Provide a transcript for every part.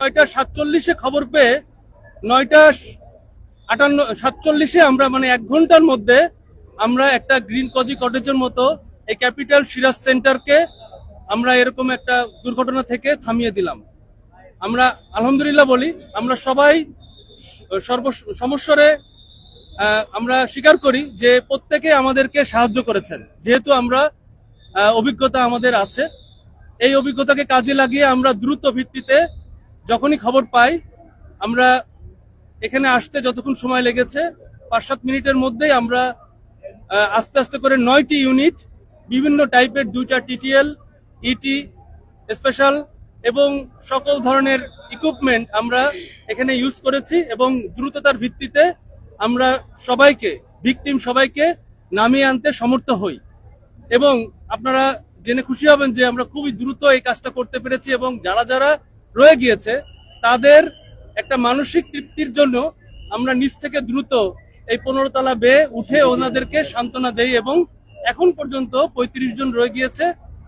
নয়টা সাতচল্লিশে খবর পেয়ে নয়টা আটান্ন সাতচল্লিশে আমরা মানে এক ঘণ্টার মধ্যে আমরা একটা গ্রিন কজি কটেজের মতো এই ক্যাপিটাল সিরাজ সেন্টারকে আমরা এরকম একটা দুর্ঘটনা থেকে থামিয়ে দিলাম। আমরা আলহামদুলিল্লাহ বলি আমরা সবাই সর্ব সমস্বরে আহ, আমরা স্বীকার করি যে প্রত্যেকে আমাদেরকে সাহায্য করেছেন। যেহেতু আমরা অভিজ্ঞতা আমাদের আছে এই অভিজ্ঞতাকে কাজে লাগিয়ে আমরা দ্রুত ভিত্তিতে যখনই খবর পাই, আমরা এখানে আসতে যতক্ষণ সময় লেগেছে পাঁচ সাত মিনিটের মধ্যেই আমরা আস্তে আস্তে করে নয়টি ইউনিট, বিভিন্ন টাইপের দুইটা টিটিএল, ইটি, স্পেশাল এবং সকল ধরনের ইকুইপমেন্ট আমরা এখানে ইউজ করেছি এবং দ্রুততার ভিত্তিতে আমরা সবাইকে ভিকটিম সবাইকে নামিয়ে আনতে সমর্থ হই। এবং আপনারা জেনে খুশি হবেন যে আমরা খুবই দ্রুত এই কাজটা করতে পেরেছি এবং যারা যারা রয়ে গিয়েছে, তাদের একটা মানসিক তৃপ্তির জন্য আমরা নিচ থেকে দ্রুত এই পনেরো তলা বেয়ে উঠে ওনাদেরকে সান্ত্বনা দেই এবং এখন পর্যন্ত পঁয়ত্রিশ জন রয়ে গিয়েছে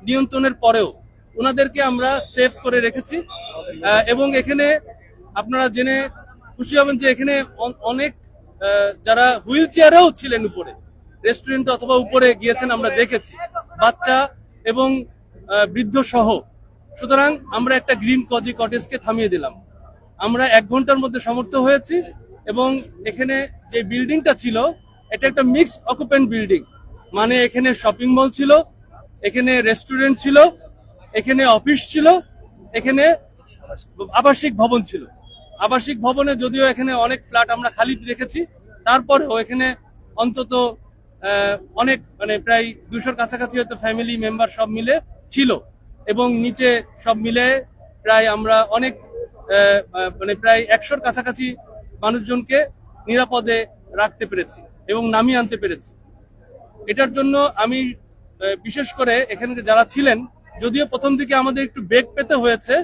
নিয়ন্ত্রণের পরেও। ওনাদেরকে আমরা সেভ করে রেখেছি। এবং এখানে আপনারা জেনে খুশি হবেন যে এখানে অনেক যারা হুইল চেয়ারেও ছিলেন উপরে, রেস্টুরেন্ট অথবা উপরে গিয়েছেন আমরা দেখেছি। বাচ্চা এবং বৃদ্ধ সহ সুতরাং আমরা একটা গ্রিন কজি কটেজকে থামিয়ে দিলাম। আমরা এক ঘণ্টার মধ্যে সমর্থ হয়েছি এবং এখানে যে বিল্ডিংটা ছিল, এটা একটা মিক্সড অকুপেন্ট বিল্ডিং মানে এখানে শপিং মল ছিল, এখানে রেস্টুরেন্ট ছিল, এখানে অফিস ছিল, এখানে আবাসিক ভবন ছিল। আবাসিক ভবনে যদিও এখানে অনেক ফ্ল্যাট আমরা খালি রেখেছি, তারপরেও এখানে অন্তত অনেক মানে প্রায় দুশোর কাছাকাছি হয়তো ফ্যামিলি মেম্বার সব মিলে ছিল। এবং নিচে সব মিলে প্রায় আমরা অনেক মানে প্রায় একশোর কাছাকাছি মানুষজনকে নিরাপদে রাখতে পেরেছি এবং নামিয়ে আনতে পেরেছি। এটার জন্য আমি বিশেষ করে এখানে যারা ছিলেন, যদিও প্রথম দিকে আমাদের একটু বেগ পেতে হয়েছে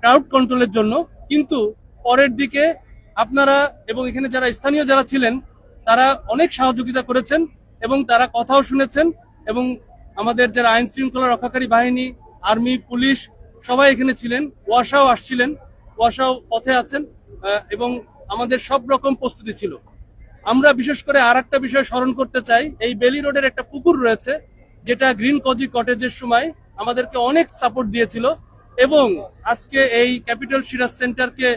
ক্রাউড কন্ট্রোলের জন্য, কিন্তু পরের দিকে আপনারা এবং এখানে যারা স্থানীয় যারা ছিলেন, তারা অনেক সহযোগিতা করেছেন এবং তারা কথাও শুনেছেন এবং আমাদের যারা আইন শৃঙ্খলা রক্ষাকারী বাহিনী, আর্মি, পুলিশ, সবাই এখানে ছিলেন, ওয়াসাও আসছিলেন, ওয়াসাও পথে আছেন এবং আমাদের সব রকম প্রস্তুতি ছিল। আমরা বিশেষ করে আর একটা বিষয় স্মরণ করতে চাই, এই বেলি রোডের একটা পুকুর রয়েছে, যেটা গ্রিন কজি কটেজের সময় আমাদেরকে অনেক সাপোর্ট দিয়েছিল এবং আজকে এই ক্যাপিটাল সিরাজ সেন্টারকে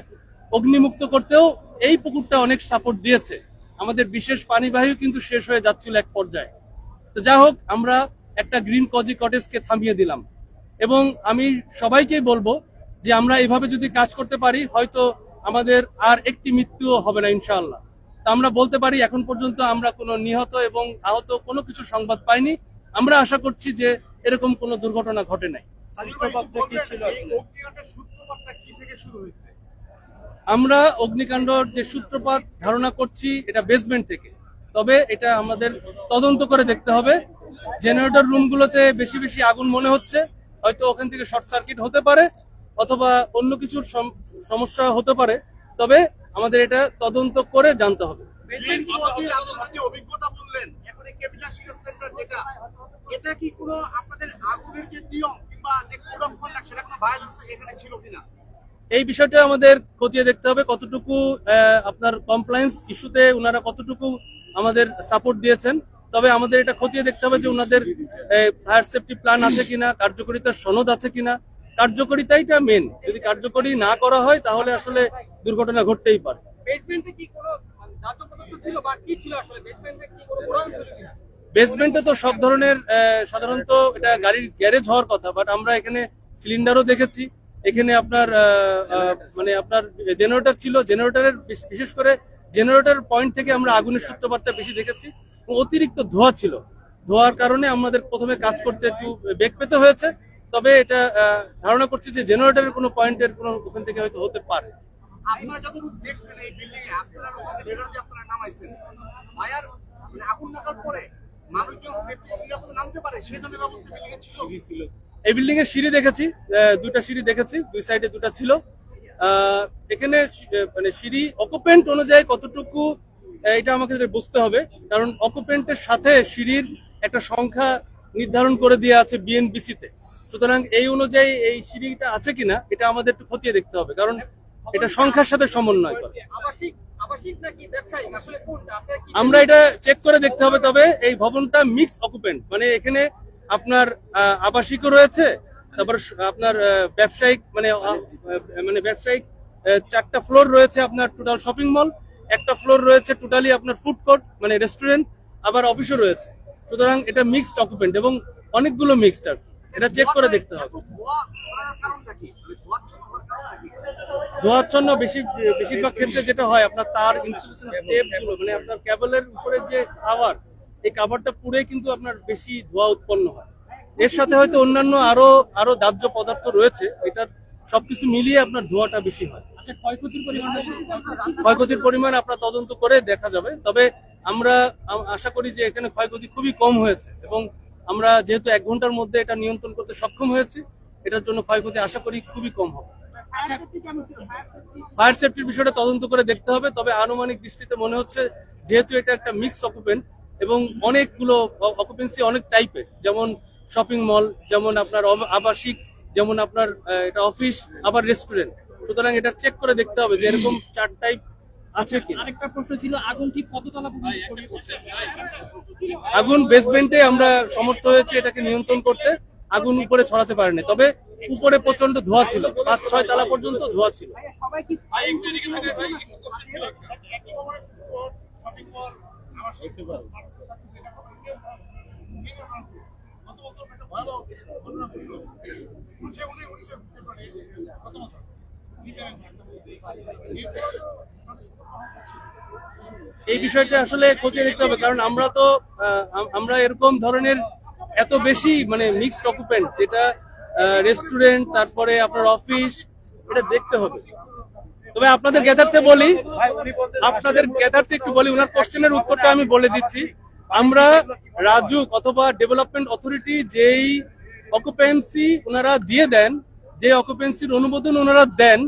অগ্নিমুক্ত করতেও এই পুকুরটা অনেক সাপোর্ট দিয়েছে। আমাদের বিশেষ পানিবাহী কিন্তু শেষ হয়ে যাচ্ছিল এক পর্যায়ে। তো যা হোক, আমরা একটা গ্রিন কজি কটেজকে থামিয়ে দিলাম। এবং আমি সবাইকেই বলব যে আমরা এভাবে যদি কাজ করতে পারি হয়তো আমাদের আর একটি মৃত্যুও হবে না ইনশাআল্লাহ। তা আমরা বলতে পারি এখন পর্যন্ত আমরা কোনো নিহত এবং আহত কোনো কিছু সংবাদ পাইনি। আমরা আশা করছি যে এরকম কোনো দুর্ঘটনা ঘটে নাই। সূত্রপাতটা কি ছিল আসলে? আমরা অগ্নিকাণ্ডর যে সূত্রপাত ধারণা করছি এটা বেসমেন্ট থেকে। তবে এটা আমাদের তদন্ত করে দেখতে হবে। জেনারেটর রুমগুলোতে বেশি বেশি আগুন মনে হচ্ছে। হয়তো ওখান থেকে শর্ট সার্কিট হতে পারে অথবা অন্য কিছুর সমস্যা হতে পারে। তবে আমাদের এটা তদন্ত করে জানতে হবে। অভিজ্ঞতা বললেন এখন এই ক্যাপিটাল সেন্টার যেটা এটা কি কোনো আপনাদের আগুনের যে নিয়ম কিংবা যে কোড অফ কন্ডাক্ট সেটা কোনো ভায়োলেন্স এখানে ছিল কিনা? এই বিষয়টা আমাদের খতিয়ে দেখতে হবে কতটুকু আপনার কমপ্লায়েন্স ইস্যুতে ওনারা কতটুকু আমাদের সাপোর্ট দিয়েছেন। তবে আমাদের এটা খতিয়ে দেখতে হবে যে ওনাদের ফায়ার সেফটি প্ল্যান আছে কিনা কার্যকরিতার সনদ আছে কিনা। কার্যকরিতাইটা মেন যদি কার্যকরী না করা হয় তাহলে আসলে দুর্ঘটনা ঘটতেই পারে। বেসমেন্টে মানে, তো সব ধরনের সাধারণত এটা গাড়ির গ্যারেজ হওয়ার কথা বাট আমরা এখানে সিলিন্ডারও দেখেছি। এখানে আপনার মানে আপনার জেনারেটর ছিল। জেনারেটরের বিশেষ করে জেনারেটর পয়েন্ট থেকে আমরা আগুনের সূত্রপাতটা বেশি দেখেছি। অতিরিক্ত ধোয়া ছিল। ধোয়ার কারণে আমাদের প্রথমে কাজ করতে একটু বেগ পেতে হয়েছে। তবে এটা ধারণা করছি যে জেনারেটরের কোনো পয়েন্টের কোনো ওখান থেকে হয়তো হতে পারে। আপনারা যতটুকু দেখছেন এই বিল্ডিং এ আপনারা ওখানে লেডার আপনারা নামাইছেন ফায়ার মানে আগুন লাগার পরে মানুষজন সেফটি নিরাপদে নামতে পারে সেই ধরনের ব্যবস্থা বিল্ডিং এ ছিল? এই বিল্ডিং এর সিঁড়ি দেখেছি আহ, দুইটা সিঁড়ি দেখেছি দুই সাইডে দুটা ছিল। আহ, এখানে মানে সিঁড়ি অকুপেন্ট অনুযায়ী কতটুকু এটা আমাকে বুঝতে হবে কারণ অকুপেন্টের সাথে সিঁড়ির একটা সংখ্যা নির্ধারণ করে দিয়ে আছে বিএনবিসি তে সুতরাং এই অনুযায়ী এই সিঁড়িটা আছে কিনা এটা আমাদের একটু খতিয়ে দেখতে হবে কারণ এটা সংখ্যার সাথে সমন্বয় করে। আমরা এটা চেক করে দেখতে হবে তবে এই ভবনটা মিক্স অকুপেন্ট মানে এখানে আপনার আবাসিকও রয়েছে তারপর আপনার ব্যবসায়িক মানে মানে ব্যবসায়িক চারটা ফ্লোর রয়েছে আপনার টোটাল শপিং মল একটা ফ্লোর রয়েছে টোটালি আপনার ফুড কোর্ট মানে রেস্টুরেন্ট আবার অফিসও রয়েছে। সুতরাং এটা মিক্সড অকুপেন্ট এবং অনেকগুলো মিক্সড আর এটা চেক করে দেখতে হবে। ধোঁয়াচ্ছন্ন বেশি, বেশিরভাগ ক্ষেত্রে যেটা হয়, আপনার তার ইনস্টলেশন মানে আপনার কেবলের উপরে যে কাভার এই কাভারটা পুড়ে কিন্তু আপনার বেশি ধোয়া উৎপন্ন হয়। এর সাথে হয়তো অন্যান্য আরও আরও দাহ্য পদার্থ রয়েছে, এটার সবকিছু মিলিয়ে আপনার ধোঁয়াটা বেশি হয়। আচ্ছা ক্ষয়ক্ষতির পরিমাণ ক্ষয়ক্ষতির পরিমাণ আপনার তদন্ত করে দেখা যাবে। তবে আমরা আশা করি যে এখানে ক্ষয়ক্ষতি খুবই কম হয়েছে এবং আমরা যেহেতু এক ঘণ্টার মধ্যে এটা নিয়ন্ত্রণ করতে সক্ষম হয়েছি এটার জন্য ক্ষয়ক্ষতি আশা করি খুবই কম হবে। ফায়ার সেফটির বিষয়টা তদন্ত করে দেখতে হবে তবে আনুমানিক দৃষ্টিতে মনে হচ্ছে যেহেতু এটা একটা মিক্স অকুপেন্ট এবং অনেকগুলো অকুপেন্সি অনেক টাইপের যেমন শপিং মল যেমন আপনার আবাসিক যেমন আপনার এটা অফিস আবার রেস্টুরেন্ট সুতরাং এটা চেক করে দেখতে হবে যে এরকম চার টাইপ আছে কি আরেকটা প্রশ্ন ছিল আগুন ঠিক কত তলা পর্যন্ত আগুন বেসমেন্টে আমরা সমর্থ হয়েছে এটাকে নিয়ন্ত্রণ করতে। আগুন উপরে ছড়াতে পারেনি তবে উপরে প্রচণ্ড ধোঁয়া ছিল। পাঁচ ছয় তলা পর্যন্ত ধোঁয়া ছিল। সবাই এই বিষয়টা আসলে খতিয়ে দেখতে হবে, কারণ আমরা তো আমরা এরকম ধরনের এত বেশি মানে মিক্সড অকুপেন্ট যেটা রেস্টুরেন্ট তারপরে আপনার অফিস এটা দেখতে হবে। তবে আপনাদের গ্যাদারতে বলি, আপনাদের গ্যাদারতে একটু বলি, ওনার কোশ্চেনের উত্তরটা আমি বলে দিচ্ছি। আমরা রাজুক অথবা ডেভেলপমেন্ট অথরিটি যেই অকুপেন্সি ওনারা দিয়ে দেন যে অকুপেন্সির অনুমোদন ওনারা দেন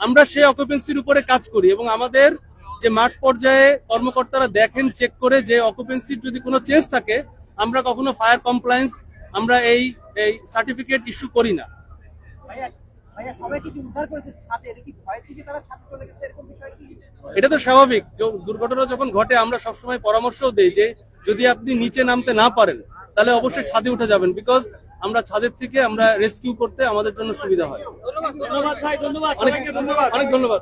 আমরা সেই অকুপেন্সির উপরে কাজ করি এবং আমাদের যে মাঠ পর্যায়ে কর্মকর্তারা দেখেন চেক করে যে অকুপেন্সির যদি কোনো চেঞ্জ থাকে আমরা কখনো ফায়ার কমপ্লায়েন্স আমরা এই এই সার্টিফিকেট ইস্যু করি না। এটা তো স্বাভাবিক। দুর্ঘটনা যখন ঘটে আমরা সবসময় পরামর্শও দেই যে যদি আপনি নিচে নামতে না পারেন তাহলে অবশ্যই ছাদে উঠে যাবেন বিকজ আমরা ছাদের থেকে আমরা রেস্কিউ করতে আমাদের জন্য সুবিধা হয়। ধন্যবাদ ধন্যবাদ ভাই ধন্যবাদ অনেক ধন্যবাদ। অনেক ধন্যবাদ।